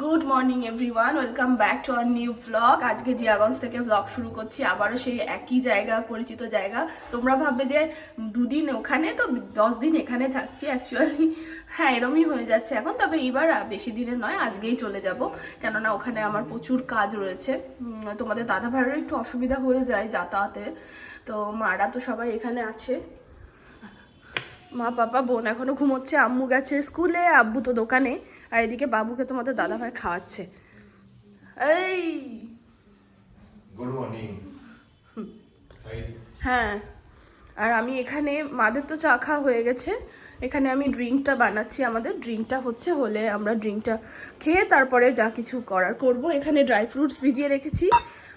Good morning everyone welcome back to our new vlog আজকে জিয়াগঞ্জ থেকে vlog শুরু করছি। আবারও সেই একই জায়গা, পরিচিত জায়গা। তোমরা ভাববে যে দুদিন ওখানে তো দশ দিন এখানে থাকছি অ্যাকচুয়ালি হ্যাঁ এরমই হয়ে যাচ্ছে এখন। তবে এবার বেশি দিনের নয়, আজকেই চলে যাব। কেননা ওখানে আমার প্রচুর কাজ রয়েছে। তোমাদের দাদা ভাইয়েরও একটু অসুবিধা হয়ে যায় যাতায়াতের। তো মারা তো সবাই এখানে আছে। মা পাপা বোন এখনও ঘুমোচ্ছে আম্মু গেছে স্কুলে আব্বু তো দোকানে আর এদিকে বাবুকে তোমাদের দাদা ভাই খাওয়াচ্ছে। এই! গুড মর্নিং হ্যাঁ আর আমি এখানে মাদের তো চা খাওয়া হয়ে গেছে এখানে আমি ড্রিঙ্কটা বানাচ্ছি আমাদের ড্রিঙ্কটা হচ্ছে হলে আমরা ড্রিঙ্কটা খেয়ে তারপরে যা কিছু করার করব। এখানে ড্রাই ফ্রুটস ভিজিয়ে রেখেছি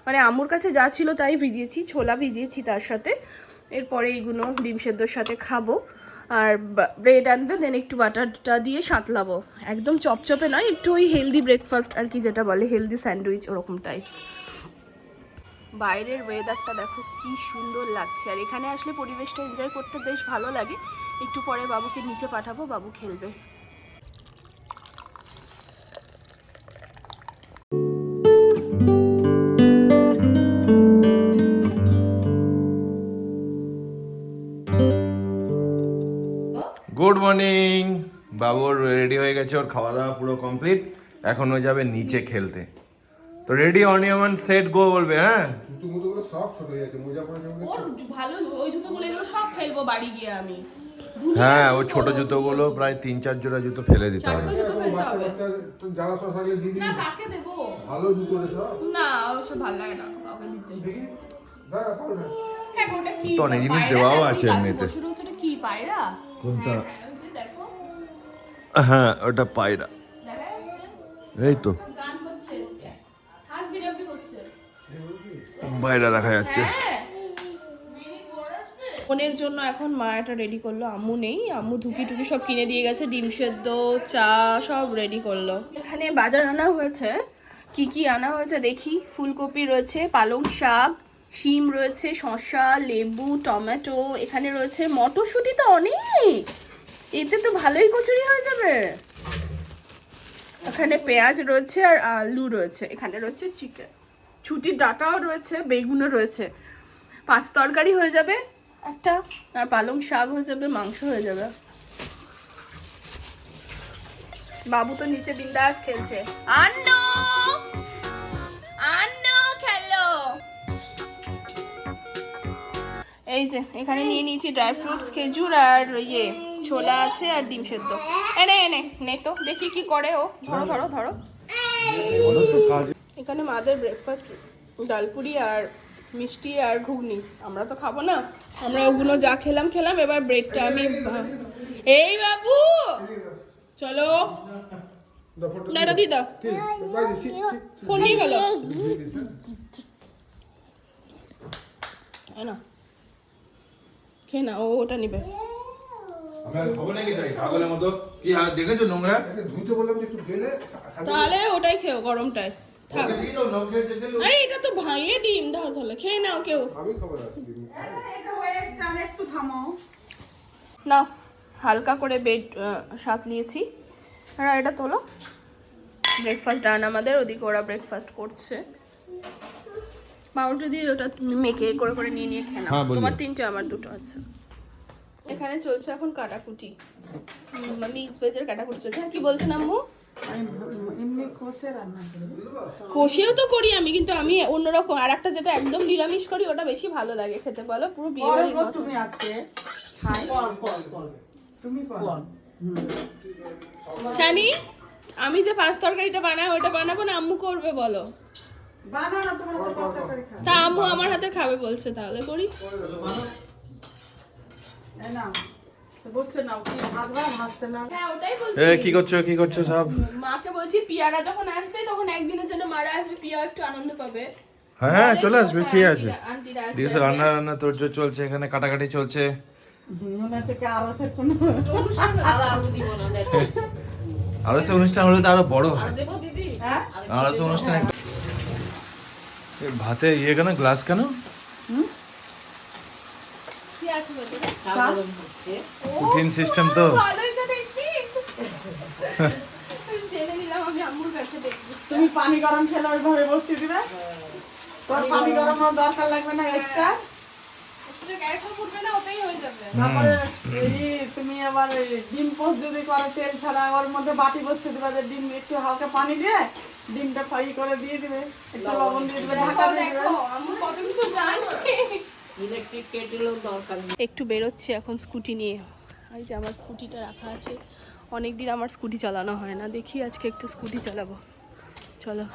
মানে আম্মুর কাছে যা ছিল তাই ভিজিয়েছি ছোলা ভিজিয়েছি তার সাথে এরপরে এইগুলো ডিম সেদ্ধর সাথে খাব। আর ব্রেড আনবে দেন একটু বাটারটা দিয়ে সাঁতলাবো। একদম চপচপে নয়, একটু ওই হেলদি ব্রেকফাস্ট আর কি যেটা বলে হেলদি স্যান্ডউইচ ওরকম টাইপ বাইরের ওয়েদারটা দেখো কি সুন্দর লাগছে। আর এখানে আসলে পরিবেশটা এনজয় করতে বেশ ভালো লাগে। একটু পরে বাবুকে নিচে পাঠাবো, বাবু খেলবে। মর্নিং বাবুর রেডি হয়ে গেছে ওর খাওয়া দাওয়া পুরো কমপ্লিট এখন ও যাবে নিচে খেলতে। তো রেডি অনিয়ন সেট গো বলবে হ্যাঁ? সব ছোট হয়ে যাচ্ছে মোজা পরে ওর ভালো ওই জুতোগুলো এগুলো সব ফেলব বাড়ি গিয়ে আমি। হ্যাঁ ও ছোট জুতোগুলো প্রায় তিন চার জোড়া জুতো ফেলে দিতে হবে। তো যারা সব সারিয়ে দিদি না কাকে দেবো? ভালো জুতো সব। না ওসব ভালো লাগে না কাউকে দিতে। দেখি। দাঁড়া পারো না হ্যাঁ ওটা কি? তো অনেক জিনিস দেওয়াও আছে এমনিতে। কি পায়রা? কোনটা? হ্যাঁ, ওই দেখো। হ্যাঁ ওটা পায়রা। এই তো। পায়রা দেখা যাচ্ছে। হ্যাঁ। বোনের জন্য এখন মা এটা রেডি করল আম্মু নেই। আম্মু ধুকি টুকি সব কিনে দিয়ে গেছে ডিম সেদ্ধ চা সব রেডি করল। এখানে বাজার আনা হয়েছে। কি কি আনা হয়েছে দেখি। ফুলকপি রয়েছে পালং শাক শিম রয়েছে শসা লেবু টমেটো এখানে রয়েছে মটরশুঁটি তো অনেক। এতে তো ভালোই কচুরি হয়ে যাবে। এখানে পেঁয়াজ রয়েছে আর আলু রয়েছে। এখানে রয়েছে চিকেন ছুটির ডাটাও রয়েছে, বেগুনও রয়েছে। পাঁচ তরকারি হয়ে যাবে, একটা, আর পালং শাক হয়ে যাবে, মাংস হয়ে যাবে। বাবু তো নিচে বিন্দাস খেলছে। আর এই যে, এখানে নিয়ে নিয়েছি ড্রাই ফ্রুটস খেজুর আর ইয়ে ছোলা আছে আর ডিম সেদ্ধ। এনে এনে, নে তো, দেখি কি করে ও। ধরো ধরো ধরো। এখানে মাদের ব্রেকফাস্ট ডালপুরি আর মিষ্টি আর ঘুগনি। আমরা তো খাব না। আমরা ওগুলো যা খেলাম খেলাম, এবার ব্রেডটা আমি এই বাবু! চলো। দাও ফটো না এটা দিয়ে দাও কি বাইরে সিট ফোন নিয়ে গেল? না খেয়ে না ও ওটা নিবে। আমি আর খাব নাকি তাই? ছাগলের মতো। কি আর দেখেছ নোংরা? ধুইতে বললাম যে একটু গেলে তাহলে ওটাই খেও না খেলে আরে এটা তো ভাঙিয়ে ডিম ধর ধরলে খেয়ে নাও কেউ। নাও হালকা করে বেড সাত নিয়েছি। আর এটা তোলো। ব্রেকফাস্ট ডান আমাদের ওদিকে ওরা ব্রেকফাস্ট করছে। পাউরুটি দিয়ে ওটা তুমি মেখে করে করে নিয়ে নিয়ে খেয়ে নাও হ্যাঁ, তোমার তিনটে আমার দুটো আছে। এখানে চলছে এখন কাটাকুটি। মিক্স ভেজের কাটাকুটি চলছে। হ্যাঁ কি বলছেন আম্মু? কষেও তো করি আমি কিন্তু আমি অন্যরকম আর একটা যেটা একদম নিরামিষ করি ওটা বেশি ভালো লাগে খেতে বলো পুরো বিয়ে। তুমি আজকে তুমি শানি আমি যে পাঁচ তরকারিটা বানাই ওটা বানাবো না আম্মু করবে বলো। তা আম্মু আমার হাতে খাবে বলছে তাহলে করি। কি হ্যাঁ ওটাই বলছি। এ কি করছ কি করছ সব? মাকে বলছি পিয়ারা যখন আসবে তখন একদিনের জন্য মারা আসবে পিয়া একটু আনন্দ পাবে। হ্যাঁ হ্যাঁ চলে আসবে কি আছে রান্না রান্না তোর চলছে এখানে কাটাকাটি চলছে। আরও সে অনুষ্ঠান হলে তো আরও বড় হয়। হ্যাঁ? আরও সে অনুষ্ঠান ভাতে ইয়ে কেন গ্লাস কেন? কি আছে ভেতরে? কুকিং সিস্টেম তো। তুমি পানি গরম খেলে ওইভাবে বসিয়ে দিবে? তোর পানি গরমের দরকার লাগবে না এক্সট্রা গ্যাসও ফুটবে না ওতেই যাবে। তারপরে এই তুমি আবার ডিম পোস্ট যদি করে তেল ছাড়া ওর মধ্যে বাটি বসিয়ে দিবে যে ডিম একটু হালকা পানি দিয়ে ডিমটা ফ্রাই করে দিয়ে দিবে। একটু লবণ দিয়ে দিবে ঢাকা দিয়ে দিবে। দেখো আম্মু কত কিছু জানে। ইলেকট্রিক কেটেলও দরকার নেই। একটু বেরোচ্ছি এখন স্কুটি নিয়ে। এই যে আমার স্কুটিটা রাখা আছে। অনেক দিন আমার স্কুটি চালানো হয় না। দেখি আজকে একটু স্কুটি চালাবো। চলো।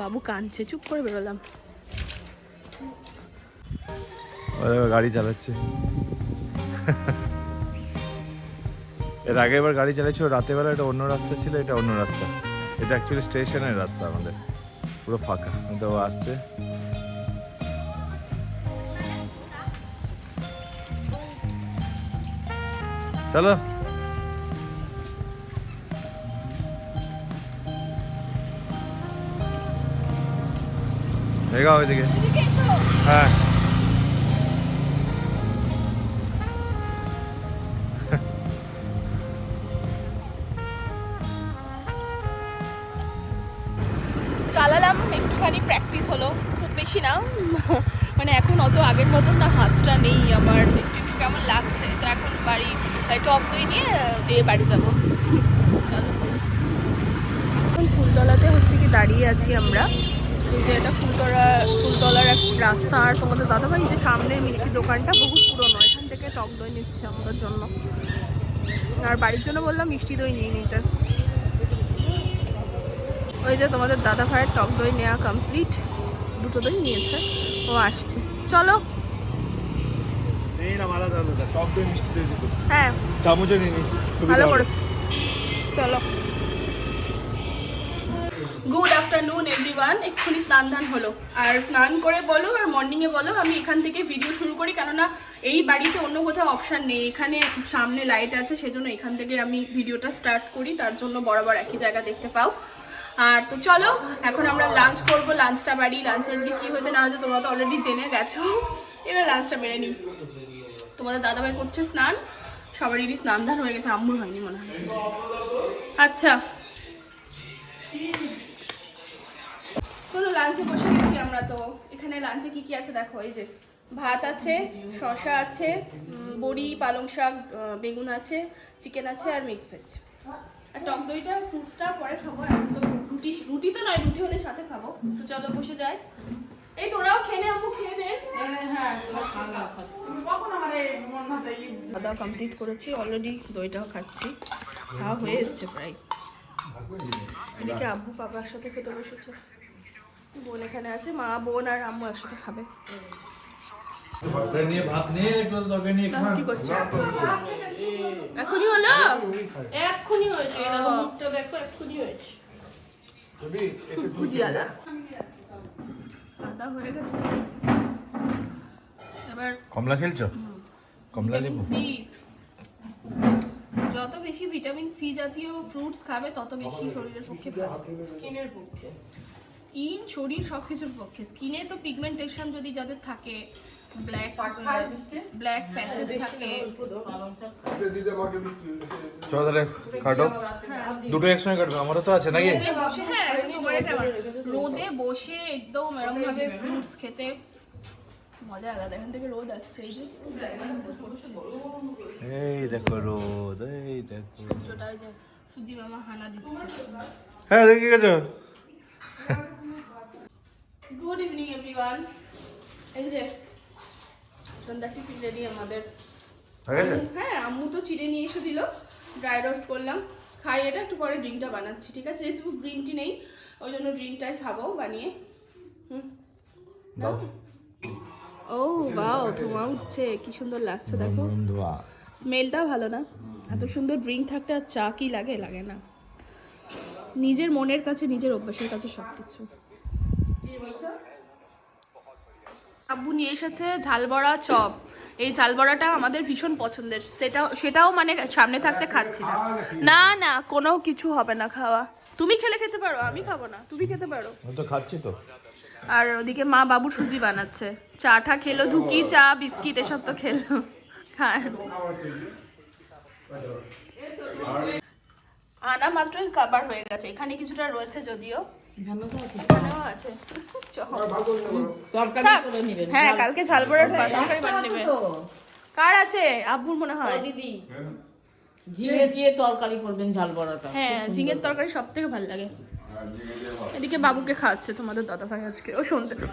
বাবু কাঁদছে চুপ করে বেরোলাম। গাড়ি চালাচ্ছে। এর আগে এবার গাড়ি চালাচ্ছিল রাতের বেলা এটা অন্য রাস্তা ছিল এটা অন্য রাস্তা। এটা অ্যাকচুয়ালি স্টেশনের রাস্তা আমাদের। পুরো ফাঁকা। কিন্তু আসছে চলো। এগাও ওইদিকে। হ্যাঁ। একটুখানি প্র্যাকটিস হলো, খুব বেশি না মানে এখন অত আগের মতন না, হাতটা নেই আমার, একটু একটু কেমন লাগছে, তো এখন বাড়ি টপ দই নিয়ে দিয়ে বাড়ি যাব। চলো। এখন ফুলতলাতে হচ্ছে কি দাঁড়িয়ে আছি আমরা। যে এটা ফুলতলা, ফুলতলার এক রাস্তা, আর তোমাদের দাদাভাই যে সামনে মিষ্টি দোকানটা বহু পুরনো, এখান থেকে টক দই নিচ্ছে আমাদের জন্য। আর বাড়ির জন্য বললাম মিষ্টি দই নিয়ে নিতে। ওই যে তোমাদের দাদা ভাইয়ের টক দই নেওয়া কমপ্লিট দুটো দই নিয়েছে। ও আসছে। চলো। হ্যাঁ। ভালো করেছ। চলো। গুড আফটারনুন এভরিওয়ান এক্ষুনি স্নান ধান হলো। আর স্নান করে বলো আর মর্নিংয়ে বলো আমি এখান থেকে ভিডিও শুরু করি। কেননা এই বাড়িতে অন্য কোথাও অপশান নেই। এখানে সামনে লাইট আছে সেজন্য এখান থেকে আমি ভিডিওটা স্টার্ট করি। তার জন্য বরাবর একই জায়গা দেখতে পাও। আর তো চলো, এখন আমরা লাঞ্চ করব লাঞ্চটা বাড়ি লাঞ্চে আজকে কী হয়েছে না হয়েছে তোমরা তো অলরেডি জেনে গেছো। এবার লাঞ্চটা বেড়ে নিই। তোমাদের দাদাভাই করছে স্নান, সবারই স্নান ধান হয়ে গেছে, আম্মুর হয়নি মনে হয়। আচ্ছা। চলো লাঞ্চে বসে গেছি আমরা তো। এখানে লাঞ্চে কি কি আছে দেখো, এই যে ভাত আছে শশা আছে বড়ি, পালং শাক বেগুন আছে চিকেন আছে আর মিক্স ভেজ আর টক দইটা ফ্রুটসটা পরে খাব এখন তো রুটি রুটি তো নয় রুটি হলে সাথে খাব। তো চলো বসে যাই। এই তোরাও খেয়ে নে আম্মু খেয়ে নে। হ্যাঁ মন খাওয়া কমপ্লিট করেছি অলরেডি দইটাও খাচ্ছি। খাওয়া হয়ে এসছে প্রায়। এদিকে আব্বু বাবার সাথে খেতে বসেছে। বোন এখানে আছে মা বোন আর আম্মু একসাথে খাবে। নিয়ে ভাত নিয়ে একটু তরকারি নিয়ে কি করছে? এখনই হলো? এক্ষুনি হয়েছে এটা মুখটা দেখো এক্ষুনি হয়েছে। হয়ে গেছে। এবার কমলা খেলছো? কমলা লেবু যত বেশি ভিটামিন সি জাতীয় ফ্রুটস খাবে তত বেশি শরীরের পক্ষে স্কিনের পক্ষে। স্কিন শরীর সব কিছুর পক্ষে। স্কিনে তো পিগমেন্টেশন যদি যাদের থাকে ব্ল্যাক ব্ল্যাক প্যাচেস থাকে। চলো তাহলে কাটো। দুটো একসঙ্গে কাটবে আমারও তো আছে নাকি? বসে হ্যাঁ আমার। রোদে বসে একদম এরকম ভাবে ফ্রুটস খেতে মজা আলাদা। এখান থেকে রোদ আসছে এই যে এই দেখো রোদ এই দেখো সূর্যটা ওই যে সুজি মামা হানা দিচ্ছে। হ্যাঁ দেখি গেছো? গুড ইভিনিং এভরিওয়ান এই যে সন্ধ্যা টিফিন রেডি আমাদের হ্যাঁ আম্মু তো চিড়ে নিয়ে এসে দিল। ড্রাই রোস্ট করলাম। খাই এটা একটু পরে ড্রিঙ্কটা বানাচ্ছি ঠিক আছে? যেহেতু গ্রিন টি নেই ওই জন্য ড্রিঙ্কটাই খাব বানিয়ে। হুম। ও বাও ধোঁয়া উঠছে কি সুন্দর লাগছে দেখো। স্মেলটাও ভালো না। এত সুন্দর ড্রিঙ্ক থাকতে আর চা কি লাগে? লাগে না। নিজের মনের কাছে নিজের অভ্যাসের কাছে সব কিছু আব্বু নিয়ে এসেছে ঝালবড়া চপ। এই ঝালবড়াটা আমাদের ভীষণ পছন্দের। সেটাও সেটাও মানে সামনে থাকতে খাচ্ছি না। না না কোনো কিছু হবে না খাওয়া। তুমি খেলে খেতে পারো আমি খাব না। তুমি খেতে পারো। তো খাচ্ছি তো। আর ওদিকে মা বাবু সুজি বানাচ্ছে। চাটা খেলো ধুকি চা বিস্কিট এসব তো খেলো। আনা মাত্রই কাবার হয়ে গেছে। এখানে কিছুটা রয়েছে যদিও। এখানে তো আছে। এখানেও আছে। চল। তরকারি থাক। করে নেবেন। হ্যাঁ কালকে ঝাল বড়ার তরকারি বানিয়ে নেবে। কার আছে? আব্বুর মনে হয়। দিদি। ঝিঙে দিয়ে তরকারি করবেন ঝাল বড়াটা। হ্যাঁ ঝিঙের তরকারি সব থেকে ভালো লাগে। এদিকে বাবুকে খাওয়াচ্ছে তোমাদের দাদা ভাই আজকে। ও সন্ধ্যেটা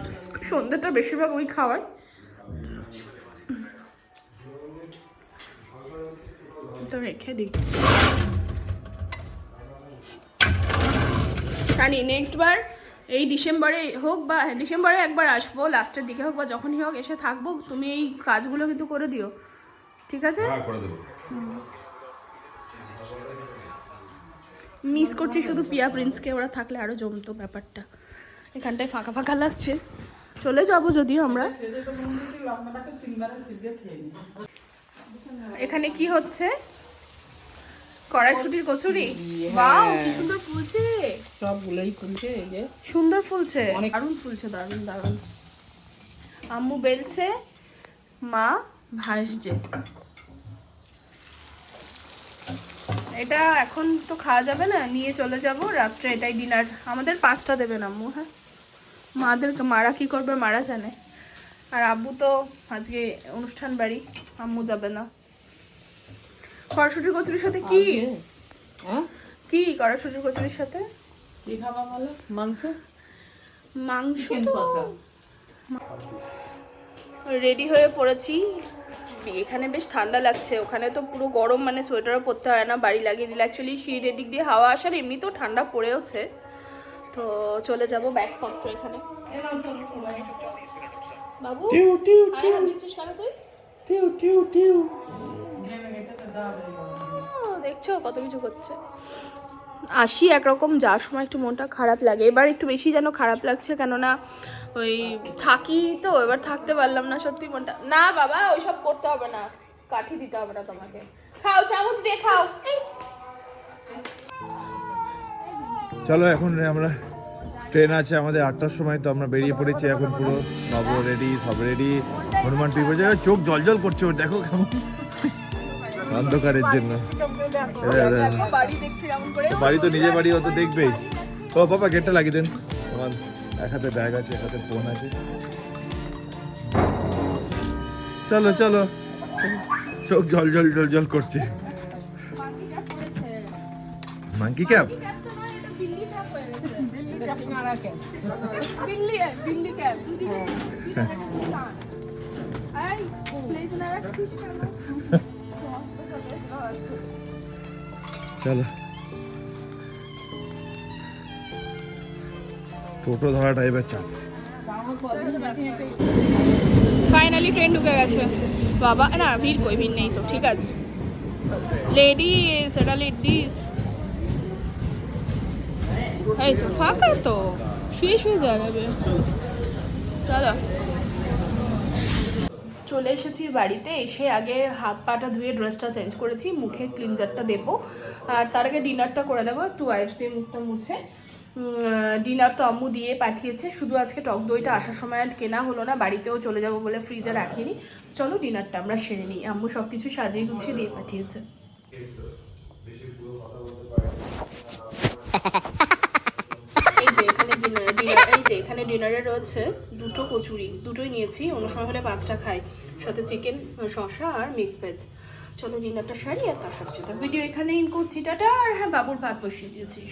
সন্ধ্যেটা বেশিরভাগ ওই খাওয়ায়। তো রেখে দিই। জানি নেক্সট বার এই ডিসেম্বরে হোক বা হ্যাঁ, ডিসেম্বরে একবার আসব লাস্টের দিকে হোক বা যখনই হোক এসে থাকব তুমি এই কাজগুলো কিন্তু করে দিও ঠিক আছে? হ্যাঁ করে দেবো। মিস করছি শুধু পিয়া প্রিন্সকে ওরা থাকলে আরও জমতো ব্যাপারটা। এখানটায় ফাঁকা ফাঁকা লাগছে। চলে যাব যদিও আমরা। এখানে কি হচ্ছে? কড়াইশুটির কচুরি? বাও কি সুন্দর ফুলছে। সবগুলোই খুলছে এই যে। সুন্দর ফুলছে। দারুণ ফুলছে দারুণ দারুণ। আম্মু বেলছে মা ভাসছে। এটা এখন তো খাওয়া যাবে না নিয়ে চলে যাব রাত্রে এটাই ডিনার। আমাদের পাঁচটা দেবেন আম্মু হ্যাঁ? মাদেরকে মারা কি করবে মারা জানে। আর আব্বু তো আজকে অনুষ্ঠান বাড়ি আম্মু যাবে না। কড়াশুটির কচুরির সাথে কি? হ্যাঁ? কি কড়াশুটির কচুরির সাথে? কি খাবা বলো? মাংস? মাংস রেডি হয়ে পড়েছি। এখানে বেশ ঠান্ডা লাগছে। ওখানে তো পুরো গরম মানে সোয়েটারও পরতে হয় না বাড়ি লাগিয়ে দিলে। অ্যাকচুয়ালি সিঁড়ির দিক দিয়ে হাওয়া আসার এমনিতেও ঠান্ডা পড়েওছে। তো চলে যাব ব্যাগপত্র এখানে। বাবু আয়, হাত দিচ্ছিস কেন তুই? ও, দেখছ কত কিছু করছে আসি একরকম যাওয়ার সময় একটু মনটা খারাপ লাগে। এবার একটু বেশি যেন খারাপ লাগছে কেননা ওই থাকি তো এবার থাকতে পারলাম না সত্যি মনটা। না বাবা ওইসব করতে হবে না। কাঠি দিতে হবে না তোমাকে। খাও চামচ দিয়ে খাও। চলো এখন আমরা ট্রেন আছে আমাদের আটটার সময় তো আমরা বেরিয়ে পড়েছি। এখন পুরো বাবু রেডি সব রেডি। হনুমান যায় চোখ জলজল করছে ওর। দেখো কেমন অন্ধকারের জন্য। বাড়ি তো নিজের বাড়ি ও তো দেখবেই। ও বাবা গেটটা লাগিয়ে দেন। আমার এক হাতে ব্যাগ আছে এক হাতে ফোন আছে। চলো চলো। চোখ জল জল জল জল করছে। মাঙ্কি ক্যাপ বিল্লি চলো। টোটো ধরাটা এবার চাপ। ফাইনালি ট্রেন ঢুকে গেছে। বাবা, না, ভিড় কই? ভিড় নেই তো, ঠিক আছে। লেডিস এটা লেডিস এই তো, ফাঁকা তো। শুয়ে শুয়ে যাওয়া যাবে দাদা চলে এসেছি বাড়িতে, এসে আগে হাত পাটা ধুয়ে ড্রেসটা চেঞ্জ করেছি মুখে ক্লিনজারটা দেবো। আর তার আগে ডিনারটা করে নেব, একটু ওয়াইপস দিয়ে মুখটা মুছে। ডিনার তো আম্মু দিয়ে পাঠিয়েছে, শুধু আজকে টক দইটা আসার সময় আর কেনা হলো না, বাড়িতেও চলে যাব বলে ফ্রিজে রাখিনি। চলো ডিনারটা আমরা সেরে নিই, আম্মু সব কিছু সাজিয়ে গুছিয়ে দিয়ে পাঠিয়েছে। ডিনার এখানে ডিনারে রয়েছে দুটো কচুরি, দুটোই নিয়েছি। অন্য সময় হলে পাঁচটা খাই। সাথে চিকেন শসা আর মিক্স ভেজ চলো ডিনারটা সারি আর তার সাথে ভিডিও এখানে ইন করছি। টাটা। আর হ্যাঁ বাবুর ভাত বসিয়ে দিয়েছি।